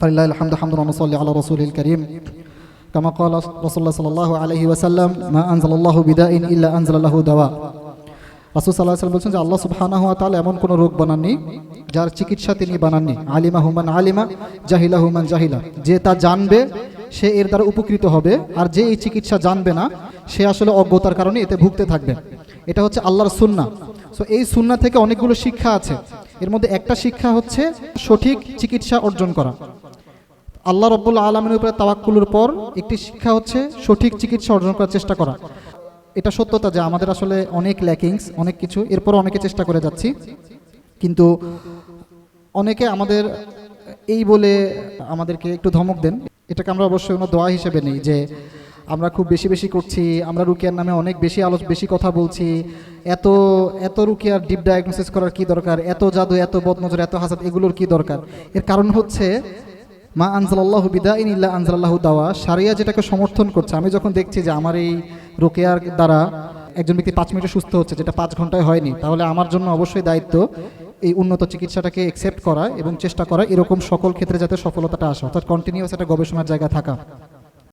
فلله الحمد حمد ونصلي على رسوله الكريم كما قال رسول الله صلى الله عليه وسلم ما أنزل الله بداء إلا أنزل له دواء রাসুল সাল্লাহ সাল্লাম বলছেন যে আল্লাহ সুবহানাহু ওয়া তাআলা এমন কোনো রোগ বানাননি যার চিকিৎসা তিনি বানাননি আলিমা হুমান আলিমা জাহিলা হুমান জাহিলা যে তা জানবে সে এর দ্বারা উপকৃত হবে আর যে এই চিকিৎসা জানবে না সে আসলে অজ্ঞতার কারণে এতে ভুগতে থাকবে এটা হচ্ছে আল্লাহর সুন্না সো এই সুন্না থেকে অনেকগুলো শিক্ষা আছে এর মধ্যে একটা শিক্ষা হচ্ছে সঠিক চিকিৎসা অর্জন করা আল্লাহ রব্বুল আলমের উপরে তাওয়াক্কুলের পর একটি শিক্ষা হচ্ছে সঠিক চিকিৎসা অর্জন করার চেষ্টা করা। এটা সত্যতা যে আমাদের আসলে অনেক ল্যাকিংস অনেক কিছু এরপর অনেকে চেষ্টা করে যাচ্ছি। কিন্তু অনেকে আমাদের এই বলে আমাদেরকে একটু ধমক দেন। এটাকে আমরা অবশ্যই কোনো দোয়া হিসেবে নেই যে আমরা খুব বেশি বেশি করছি, আমরা রুকিয়ার নামে অনেক বেশি আলো, বেশি কথা বলছি। এত এত রুকিয়ার ডিপ ডায়াগনোসিস করার কি দরকার? এত জাদু, এত বদনজর, এত হাসাদ, এগুলোর কি দরকার? এর কারণ হচ্ছে মা আনজালাল্লাহু বিদাইন ইল্লা আনজালাল্লাহু দাওয়া, সারিয়া যেটাকে সমর্থন করছে, আমি যখন দেখছি যে আমার এই রোকেয়ার দ্বারা একজন ব্যক্তি পাঁচ মিনিটে সুস্থ হচ্ছে, যেটা পাঁচ ঘন্টায় হয়নি, তাহলে আমার জন্য অবশ্যই দায়িত্ব এই উন্নত চিকিৎসাটাকে অ্যাকসেপ্ট করা এবং চেষ্টা করা এরকম সকল ক্ষেত্রে যাতে সফলতাটা আসে, অর্থাৎ কন্টিনিউয়াস একটা গবেষণার জায়গা থাকা।